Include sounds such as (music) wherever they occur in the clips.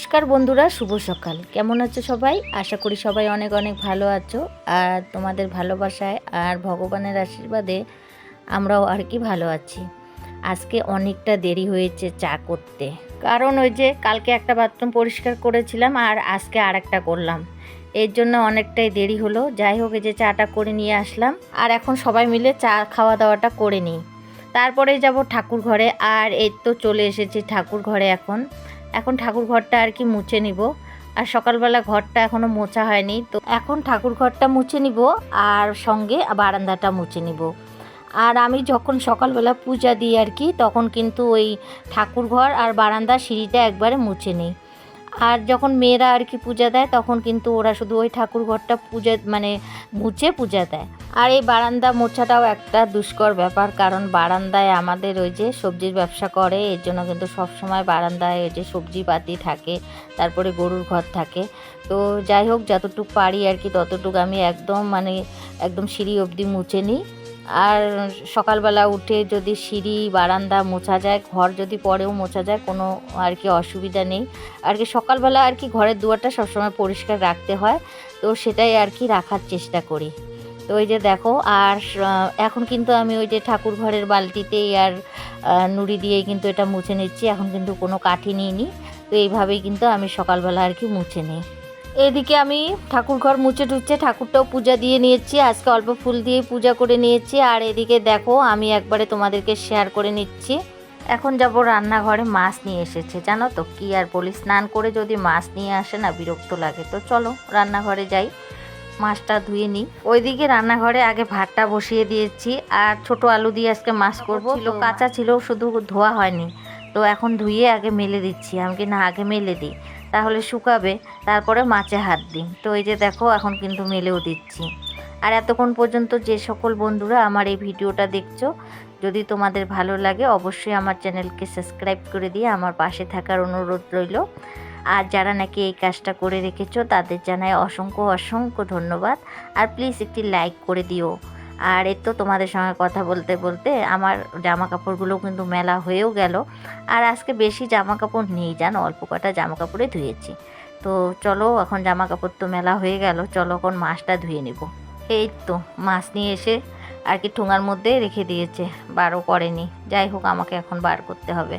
নমস্কার বন্ধুরা, শুভ সকাল। কেমন আছো সবাই? আশা করি সবাই অনেক অনেক ভালো আছো। আর তোমাদের ভালোবাসায় আর ভগবানের আশীর্বাদে আমরাও আর কি ভালো আছি। আজকে অনেকটা দেরি হয়েছে চা করতে। কারণ ওই যে কালকে একটা বাথরুম পরিষ্কার করেছিলাম আর আজকে আর একটা করলাম। এর জন্য অনেকটাই দেরি হলো। যাই হোক যে চাটা করে নিয়ে আসলাম। আর এখন সবাই মিলে চা খাওয়া দাওয়াটা করে নিই। তারপরে যাব ঠাকুর ঘরে। আর এই তো চলে এসেছি ঠাকুর ঘরে এখন। এখন ঠাকুর ঘরটা আর কি মুছে নিব। আর সকালবেলা ঘরটা এখনও মোছা হয়নি, তো এখন ঠাকুর ঘরটা মুছে নিব আর সঙ্গে বারান্দাটা মুছে নিব। আর আমি যখন সকালবেলা পূজা দিই আর কি, তখন কিন্তু ওই ঠাকুর ঘর আর বারান্দা সিঁড়িটা একবারে মুছে নিই। আর যখন মেয়েরা আর কি পূজা দেয়, তখন কিন্তু ওরা শুধু ওই ঠাকুর ঘরটা পূজা মানে মুছে পূজা দেয়। আর এই বারান্দা মোছাটাও একটা দুষ্কর ব্যাপার, কারণ বারান্দায় আমাদের ওই যে সবজির ব্যবসা করে, এর জন্য কিন্তু সবসময় বারান্দায় ওই যে সবজি পাতি থাকে, তারপরে গরুর ঘর থাকে। তো যাই হোক, যতটুকু পারি আর কি, ততটুকু আমি একদম মানে একদম সিঁড়ি অবধি মুছে নিই। আর সকালবেলা উঠে যদি সিঁড়ি, বারান্দা মোছা যায়, ঘর যদি পরেও মোছা যায়, কোনো আর কি অসুবিধা নেই। আর কি সকালবেলা আর কি ঘরের দুয়ারটা সবসময় পরিষ্কার রাখতে হয়, তো সেটাই আর কি রাখার চেষ্টা করি। তো ওই যে দেখো, আর এখন কিন্তু আমি ওই যে ঠাকুর ঘরের বালতিতেই আর নুড়ি দিয়েই কিন্তু এটা মুছে নিচ্ছি, এখন কিন্তু কোনো কাঠি নিইনি, তো এইভাবেই কিন্তু আমি সকালবেলা আর কি মুছে নিই। এদিকে আমি ঠাকুর ঘর মুছে টুচ্ছে ঠাকুরটাও পূজা দিয়ে নিয়েছি। আজকে অল্প ফুল দিয়ে পূজা করে নিয়েছি। আর এদিকে দেখো আমি একবারে তোমাদেরকে শেয়ার করে নিচ্ছি। এখন যাব রান্নাঘরে মাছ নিয়ে এসেছে জানো তো? কি আর বলি স্নান করে যদি মাছ নিয়ে আসে না বিরক্ত লাগে। তো চলো রান্নাঘরে যাই মাছটা ধুয়ে নিই। ওইদিকে রান্নাঘরে আগে ভাতটা বসিয়ে দিয়েছি। আর ছোট আলু দিয়ে আজকে মাছ করব। ছিল কাঁচা ছিল শুধু ধোয়া হয়নি। তো এখন ধুয়ে আগে মেলে দিচ্ছি। আমি কি না আগে মেলে দিই। তাহলে শুকাবে, তারপরে মাছে হাত দিন। তো এই যে দেখো, এখন কিন্তু মেলেও দিচ্ছি। আর এতক্ষণ পর্যন্ত যে সকল বন্ধুরা আমার এই ভিডিওটা দেখছ, যদি তোমাদের ভালো লাগে, অবশ্যই আমার চ্যানেলকে সাবস্ক্রাইব করে দিয়ে আমার পাশে থাকার অনুরোধ রইল। আর যারা নাকি এই কাজটা করে রেখেছো, তাদের জানায় অসংখ্য অসংখ্য ধন্যবাদ। আর প্লিজ একটি লাইক করে দিও। আর এই তো তোমাদের সঙ্গে কথা বলতে বলতে আমার জামা কাপড়গুলো কিন্তু মেলা হয়েও গেল। আর আজকে বেশি জামা কাপড় নেই জানো, অল্প কটা জামা কাপড়ে ধুয়েছি। তো চলো, এখন জামা কাপড় তো মেলা হয়ে গেল, চলো এখন মাছটা ধুয়ে নেব। এই তো, মাছ নিয়ে এসে আর কি ঠোঙার মধ্যে রেখে দিয়েছে, বারও করেনি। যাই হোক, আমাকে এখন বার করতে হবে।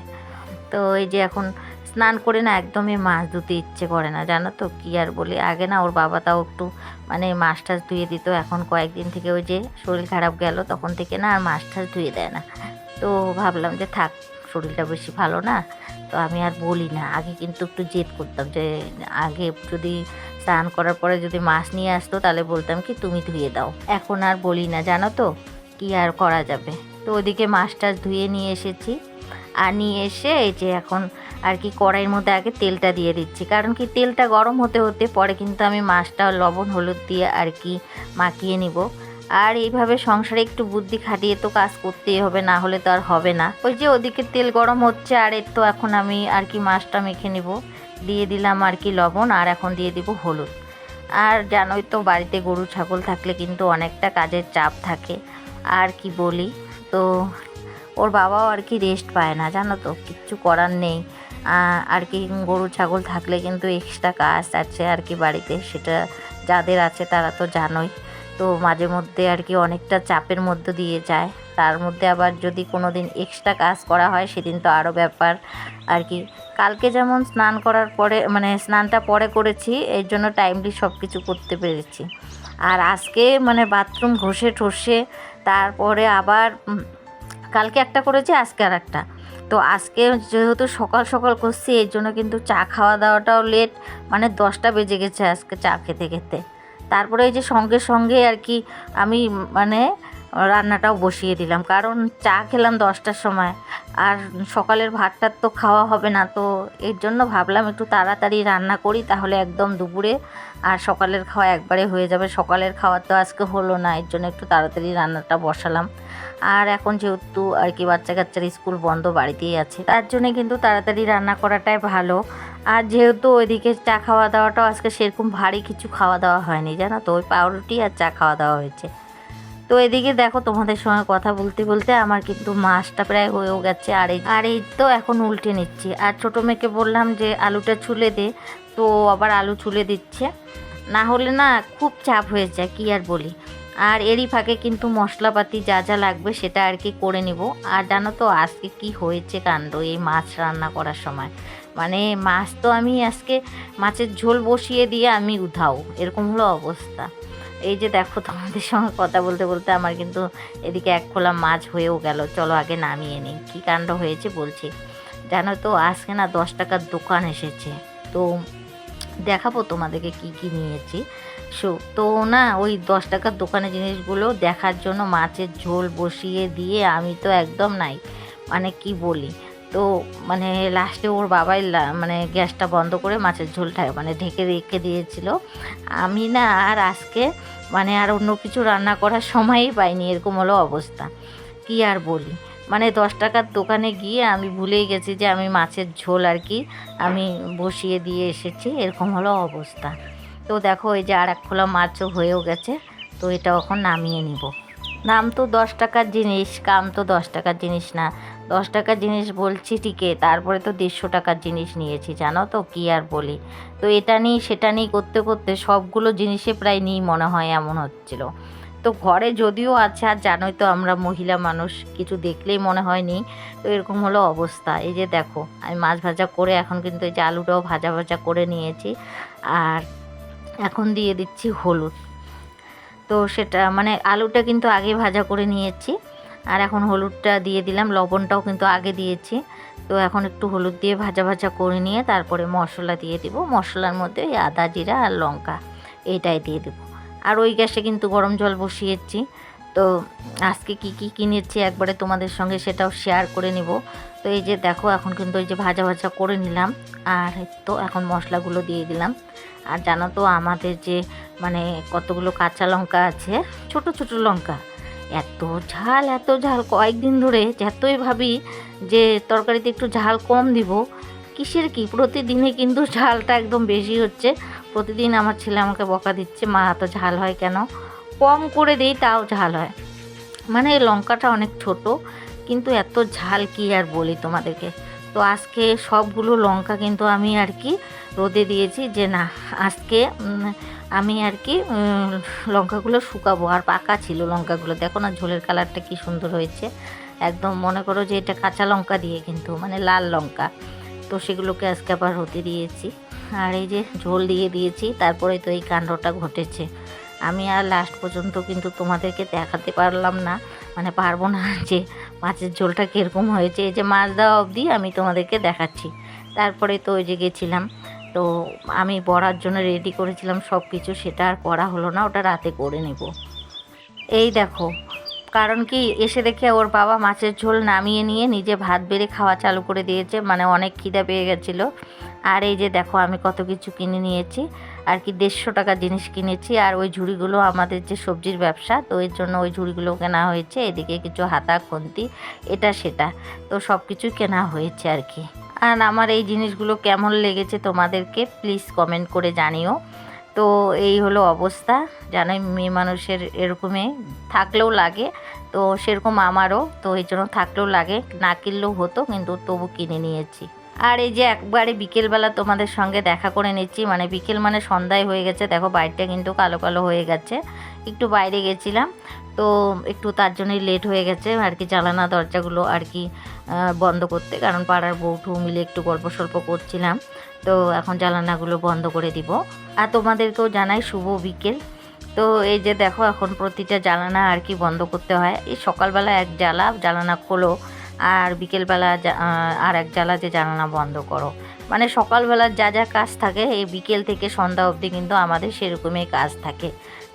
তো এই যে এখন স্নান করে না একদমই মাছ ধুতে ইচ্ছে করে না, জানো তো? কী আর বলি? আগে না ওর বাবা তাও একটু মানে মাছ টাছ ধুয়ে দিত। এখন কয়েকদিন থেকে ওই যে শরীর খারাপ গেল, তখন থেকে না আর মাছ টাছ ধুয়ে দেয় না। তো ভাবলাম যে থাক, শরীরটা বেশি ভালো না, তো আমি আর বলি না। আগে কিন্তু একটু জেদ করতাম যে আগে যদি স্নান করার পরে যদি মাছ নিয়ে আসতো, তাহলে বলতাম কি তুমি ধুয়ে দাও। এখন আর বলি না, জানো তো? কি আর করা যাবে? তো ওদিকে মাছ টাছ ধুয়ে নিয়ে এসেছি। আর নিয়ে এসে এই যে এখন আর কি কড়াইয়ের মধ্যে আগে তেলটা দিয়ে দিচ্ছি। কারণ কি তেলটা গরম হতে হতে পরে কিন্তু আমি মাছটা লবণ, হলুদ দিয়ে আর কি মাখিয়ে নিব। আর এইভাবে সংসারে একটু বুদ্ধি খাটিয়ে তো কাজ করতেই হবে, না হলে তো আর হবে না। ওই যে ওদিকে তেল গরম হচ্ছে, আর এর তো এখন আমি আর কি মাছটা মেখে নিব। দিয়ে দিলাম আর কি লবণ, আর এখন দিয়ে দিব হলুদ। আর জানোই তো বাড়িতে গরু, ছাগল থাকলে কিন্তু অনেকটা কাজের চাপ থাকে। আর কি বলি, তো ওর বাবাও আর কি রেস্ট পায় না, জানো তো? কিচ্ছু করার নেই। আর কি গরু, ছাগল থাকলে কিন্তু এক্সট্রা কাজ আছে আর কি বাড়িতে, সেটা যাদের আছে তারা তো জানোই। তো মাঝে মধ্যে আর কি অনেকটা চাপের মধ্যে দিয়ে যায়। তার মধ্যে আবার যদি কোনো দিন এক্সট্রা কাজ করা হয়, সেদিন তো আরও ব্যাপার। আর কি কালকে যেমন স্নান করার পরে মানে স্নানটা পরে করেছি, এর জন্য টাইমলি সব কিছু করতে পেরেছি। আর আজকে মানে বাথরুম ঘষে ঠসে তারপরে আবার কালকে একটা করেছি, আজকে আর একটা তো আজকে যেহেতু সকাল সকাল করছি, এর জন্য কিন্তু চা খাওয়া দাওয়াটাও লেট মানে দশটা বেজে গেছে আজকে চা খেতে খেতে। তারপরে এই যে সঙ্গে সঙ্গে আর কি আমি মানে রান্নাটাও বসিয়ে দিলাম। কারণ চা খেলাম দশটার সময়। আর সকালের ভাতটার তো খাওয়া হবে না, তো এর জন্য ভাবলাম একটু তাড়াতাড়ি রান্না করি, তাহলে একদম দুপুরে। আর সকালের খাওয়া একবারে হয়ে যাবে। সকালের খাওয়া তো আজকে হলো না, এর জন্য একটু তাড়াতাড়ি রান্নাটা বসালাম। আর এখন যেহেতু আর কি বাচ্চা কাচ্চার স্কুল বন্ধ, বাড়িতেই আছে। তার জন্য কিন্তু তাড়াতাড়ি রান্না করাটাই ভালো। আর যেহেতু ওইদিকে চা খাওয়া দাওয়াটাও আজকে সেরকম ভারী কিছু খাওয়া দাওয়া হয়নি, জানো তো? ওই পাউরুটি আর চা খাওয়া দাওয়া হয়েছে। তো এদিকে দেখো তোমাদের সঙ্গে কথা বলতে বলতে আমার কিন্তু মাছটা প্রায় হয়েও গেছে, আর এই আর এই তো এখন উল্টে নিচ্ছি। আর ছোটো মেয়েকে বললাম যে আলুটা ছুলে দে, তো আবার আলু ছুলে দিচ্ছে। না হলে না খুব চাপ হয়ে যায়, কি আর বলি। আর এরই ফাঁকে কিন্তু মশলাপাতি যা যা লাগবে সেটা আর কি করে নিব। আর জানো তো আজকে কি হয়েছে কাণ্ড এই মাছ রান্না করার সময়। মানে মাছ তো আমি আজকে মাছের ঝোল বসিয়ে দিয়ে আমি উধাও, এরকম হলো অবস্থা। এই যে দেখো তোমাদের সঙ্গে কথা বলতে বলতে আমার কিন্তু এদিকে এক খোলা মাছ হয়েও গেল। চলো আগে নামিয়ে নিই। কী কাণ্ড হয়েছে বলছি। জানো তো, আজকে না দশ টাকার দোকান এসেছে। তো দেখাবো তোমাদেরকে কি কি নিয়েছি। সো, তো না ওই দশ টাকার দোকানে জিনিসগুলো দেখার জন্য মাছের ঝোল বসিয়ে দিয়ে আমি তো একদম নাই। মানে কি বলি? তো মানে লাস্টে ওর বাবাই মানে গ্যাসটা বন্ধ করে মাছের ঝোলটা মানে ঢেকে রেখে দিয়েছিল। আমি না আর আজকে মানে আর অন্য কিছু রান্না করার সময়ই পাইনি, এরকম হলো অবস্থা। কি আর বলি? মানে দশ টাকার দোকানে গিয়ে আমি ভুলেই গেছি যে আমি মাছের ঝোল আর কি আমি বসিয়ে দিয়ে এসেছি, এরকম হলো অবস্থা। তো দেখো এই যে আর এক খোলা মাছও হয়েও গেছে, তো এটা এখন নামিয়ে নিব। নাম তো দশ টাকার জিনিস, কাম তো দশ টাকার জিনিস না। দশ টাকার জিনিস বলছি ঠিকই, তারপরে তো দেড়শো টাকার জিনিস নিয়েছি, জানো তো কি আর বলি। তো এটা নিয়ে সেটা নিয়ে করতে করতে সবগুলো জিনিসে প্রায় নিই মনে হয় এমন হচ্ছিল। তো ঘরে যদিও আছে, আর জানোই তো আমরা মহিলা মানুষ, কিছু দেখলেই মনে হয়নি। তো এরকম হলো অবস্থা। এই যে দেখো, আমি মাছ ভাজা করে এখন কিন্তু এই যে আলুটাও ভাজা ভাজা করে নিয়েছি। আর এখন দিয়ে দিচ্ছি হলুদ। তো সেটা মানে আলুটা কিন্তু আগে ভাজা করে নিয়েছি। আর এখন হলুদটা দিয়ে দিলাম, লবণটাও কিন্তু আগে দিয়েছি। তো এখন একটু হলুদ দিয়ে ভাজা ভাজা করে নিয়ে তারপরে মশলা দিয়ে দিব। মশলার মধ্যে আদা, জিরা আর লঙ্কা, এটাই দিয়ে দেবো। আর ওই গ্যাসে কিন্তু গরম জল বসিয়েছি। তো আজকে কি কি কিনেছি একবারে তোমাদের সঙ্গে সেটাও শেয়ার করে নিব। তো এই যে দেখো, এখন কিন্তু এই যে ভাজা ভাজা করে নিলাম। আর তো এখন মশলাগুলো দিয়ে দিলাম। আর জানো তো আমাদের যে মানে কতগুলো কাঁচা লঙ্কা আছে, ছোট ছোট লঙ্কা, এত ঝাল এত ঝাল। কয়েকদিন ধরে যতই ভাবি যে তরকারিতে একটু ঝাল কম দিব, কিসের কি? প্রতিদিনে কিন্তু ঝালটা একদম বেশি হচ্ছে। প্রতিদিন আমার ছেলে আমাকে বকা দিচ্ছে, মা, এত ঝাল হয় কেন? কম করে দিই, তাও ঝাল হয়। মানে লঙ্কাটা অনেক ছোট, কিন্তু এত ঝাল কি আর বলি তোমাদেরকে। তো আজকে সবগুলো লঙ্কা কিন্তু আমি আর কি রোদে দিয়েছি যে না, আজকে আমি আর কি লঙ্কাগুলো শুকাবো। আর পাকা ছিল লঙ্কাগুলো। দেখো না ঝোলের কালারটা কি সুন্দর হয়েছে। একদম মনে করো যে এটা কাঁচা লঙ্কা দিয়ে কিন্তু মানে লাল লঙ্কা। তো সেগুলোকে আজকে আবার হতে দিয়েছি। আর এই যে ঝোল দিয়ে দিয়েছি, তারপরে তো এই কাণ্ডটা ঘটেছে। আমি আর লাস্ট পর্যন্ত কিন্তু তোমাদেরকে দেখাতে পারলাম না। মানে পারব না (laughs) যে মাছের ঝোলটা কীরকম হয়েছে। এই যে মাছ দেওয়া অবধি আমি তোমাদেরকে দেখাচ্ছি। তারপরে তো ওই যে গেছিলাম, তো আমি বড়ার জন্য রেডি করেছিলাম সব কিছু সেটা আর করা হলো না, ওটা রাতে করে নেব। এই দেখো, কারণ কি, এসে দেখে ওর বাবা মাছের ঝোল নামিয়ে নিয়ে নিজে ভাত বেড়ে খাওয়া চালু করে দিয়েছে। মানে অনেক খিদা পেয়ে গেছিল। আর এই যে দেখো, আমি কত কিছু কিনে নিয়েছি। আর কি দেড়শো টাকা জিনিস কিনেছি। আর ওই ঝুড়িগুলো আমাদের যে সবজির ব্যবসা, তো এর জন্য ওই ঝুড়িগুলো কেনা হয়েছে। এদিকে কিছু হাতা, খুন্তি, এটা, সেটা, তো সব কিছু কেনা হয়েছে আর কি। আর আমার এই জিনিসগুলো কেমন লেগেছে তোমাদেরকে প্লিজ কমেন্ট করে জানিও। তো এই হলো অবস্থা, জানোই মেয়ে মানুষের এরকমই থাকলেও লাগে, তো সেরকম আমারও, তো এই জন্য থাকলেও লাগে, না কিনলেও হতো, কিন্তু তবু কিনে নিয়েছি। আর এই যে একবারে বিকেলবেলা তোমাদের সঙ্গে দেখা করে নিচ্ছি মানে বিকেল মানে সন্ধ্যায় হয়ে গেছে। দেখো, বাইরটা কিন্তু কালো কালো হয়ে গেছে। একটু বাইরে গেছিলাম, তো একটু তার জন্যই লেট হয়ে গেছে। আর কি জানালা, দরজাগুলো আর কি বন্ধ করতে, কারণ পাড়ার বউঠু মিলে একটু গল্প সল্প করছিলাম। তো এখন জানালাগুলো বন্ধ করে দিব। আর তোমাদেরকেও জানাই শুভ বিকেল। তো এই যে দেখো, এখন প্রতিটা জ্বালানা আর কি বন্ধ করতে হয়। এই সকালবেলা এক জ্বালা, জ্বালানা খোলো। আর বিকেলবেলা আর এক জ্বালা যে জানালা বন্ধ করো। মানে সকালবেলার যা যা কাজ থাকে, এই বিকেল থেকে সন্ধ্যা অবধি কিন্তু আমাদের সেরকমই কাজ থাকে।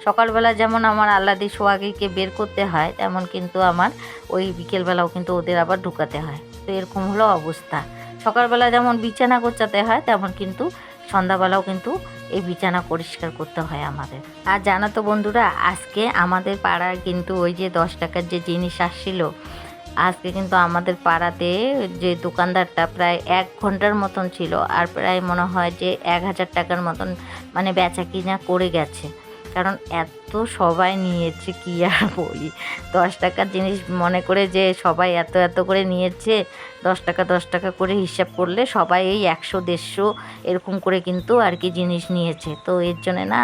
সকালবেলা যেমন আমার আল্লাদি সোয়াগিকে বের করতে হয়, তেমন কিন্তু আমার ওই বিকেলবেলাও কিন্তু ওদের আবার ঢুকাতে হয়। তো এরকম হলো অবস্থা। সকালবেলা যেমন বিছানা গোছাতে হয়, তেমন কিন্তু সন্ধ্যাবেলাও কিন্তু এই বিছানা পরিষ্কার করতে হয় আমাদের। আর জানো তো বন্ধুরা, আজকে আমাদের পাড়ার কিন্তু ওই যে দশ টাকার যে জিনিস আসছিল আজকে কিন্তু আমাদের পাড়াতে যে দোকানদারটা প্রায় এক ঘণ্টার মতন ছিল আর প্রায় মনে হয় যে এক হাজার টাকার মতন মানে বেচা কিনা করে গেছে। কারণ এত সবাই নিয়েছে কি আর বলি? দশ টাকার জিনিস মনে করে যে সবাই এত এত করে নিয়েছে, দশ টাকা দশ টাকা করে হিসাব করলে সবাই এই একশো, দেড়শো এরকম করে কিন্তু আর কি জিনিস নিয়েছে। তো এর জন্যে না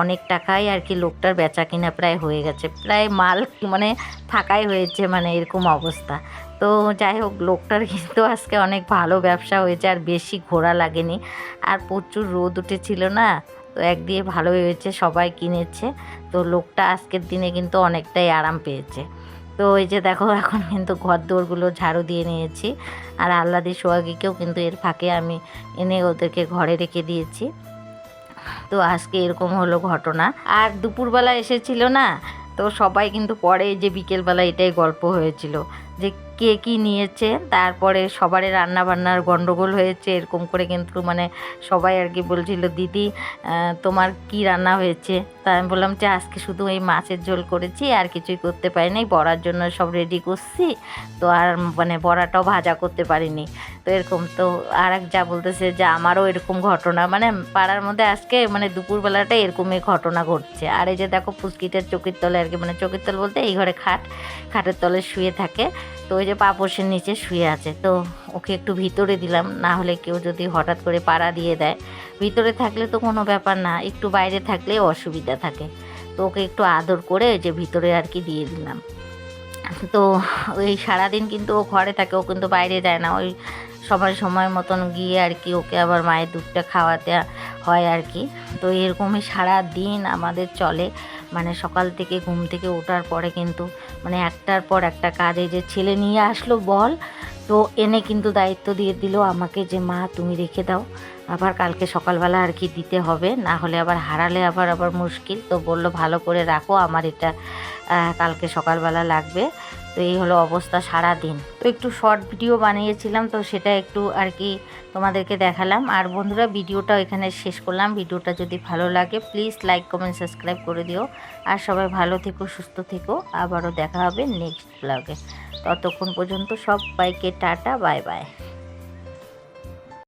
অনেক টাকাই আর কি লোকটার বেচা কিনা প্রায় হয়ে গেছে, প্রায় মাল মানে ফাঁকাই হয়েছে মানে এরকম অবস্থা। তো যাই হোক, লোকটার কিন্তু আজকে অনেক ভালো ব্যবসা হয়েছে আর বেশি ঘোরা লাগেনি। আর প্রচুর রোদ উঠেছিল না তো এক দিয়ে ভালোই হয়েছে, সবাই কিনেছে। তো লোকটা আজকের দিনে কিন্তু অনেকটাই আরাম পেয়েছে। তো এই যে দেখো, এখন কিন্তু ঘর দৌড়গুলো ঝাড়ু দিয়ে নিয়েছি। আর আল্লাদি সোয়াগিকেও কিন্তু এর ফাঁকে আমি এনে ওদেরকে ঘরে রেখে দিয়েছি। তো আজকে এরকম হলো ঘটনা। আর দুপুরবেলা এসেছিল না, তো সবাই কিন্তু পরে যে বিকেলবেলা এটাই গল্প হয়েছিল যে কে কী নিয়েছে, তারপরে সবারই রান্না বান্নার গণ্ডগোল হয়েছে, এরকম করে কিন্তু মানে সবাই আর কি বলছিল, দিদি তোমার কি রান্না হয়েছে? তা আমি বললাম, যে আজকে শুধু এই মাছের ঝোল করেছি, আর কিছুই করতে পারিনি, বড়ার জন্য সব রেডি করছি, তো আর মানে বড়াটাও ভাজা করতে পারিনি। তো এরকম তো আর এক যা বলতেছে যে আমারও এরকম ঘটনা মানে পাড়ার মধ্যে আজকে মানে দুপুরবেলাটা এরকমই ঘটনা ঘটছে। আর এই যে দেখো পুচকিটার চোখের তলে আর কি মানে চোখের তল বলতে এই ঘরে খাট, খাটের তলে শুয়ে থাকে। তো ওই যে পাপোশের নিচে শুয়ে আছে, তো ওকে একটু ভিতরে দিলাম, না হলে কেউ যদি হঠাৎ করে পাড়া দিয়ে দেয়। ভিতরে থাকলে তো কোনো ব্যাপার না, একটু বাইরে থাকলে অসুবিধা থাকে। তো ওকে একটু আদর করে ওই যে ভিতরে আর কি দিয়ে দিলাম। তো ওই সারাদিন কিন্তু ও ঘরে থাকে, ও কিন্তু বাইরে যায় না, ওই সময় সময় মতন গিয়ে আর কি ওকে আবার মায়ের দুধটা খাওয়াতে হয় আর কি। তো এরকমই সারা দিন আমাদের চলে। মানে সকাল থেকে ঘুম থেকে ওঠার পরে কিন্তু মানে একটার পর একটা কাজে। যে ছেলে নিয়ে আসলো বল, তো এনে কিন্তু দায়িত্ব দিয়ে দিল আমাকে যে, মা, তুমি রেখে দাও। আবার কালকে সকালবেলা আর কি দিতে হবে। না হলে আবার হারালে আবার আবার মুশকিল। তো বলল, ভালো করে রাখো। আমার এটা কালকে সকালবেলা লাগবে। তো এই হলো অবস্থা সারা দিন তো একটু শর্ট ভিডিও বানিয়েছিলাম, তো সেটা একটু আর কি তোমাদেরকে দেখালাম। আর বন্ধুরা ভিডিওটা এখানে শেষ করলাম। ভিডিওটা যদি ভালো লাগে প্লিজ লাইক কমেন্ট সাবস্ক্রাইব করে দিও। আর সবাই ভালো থেকো, সুস্থ থেকো। আবারও দেখা হবে নেক্সট ব্লগে ততক্ষণ পর্যন্ত সব সবাইকে টাটা বাই বাই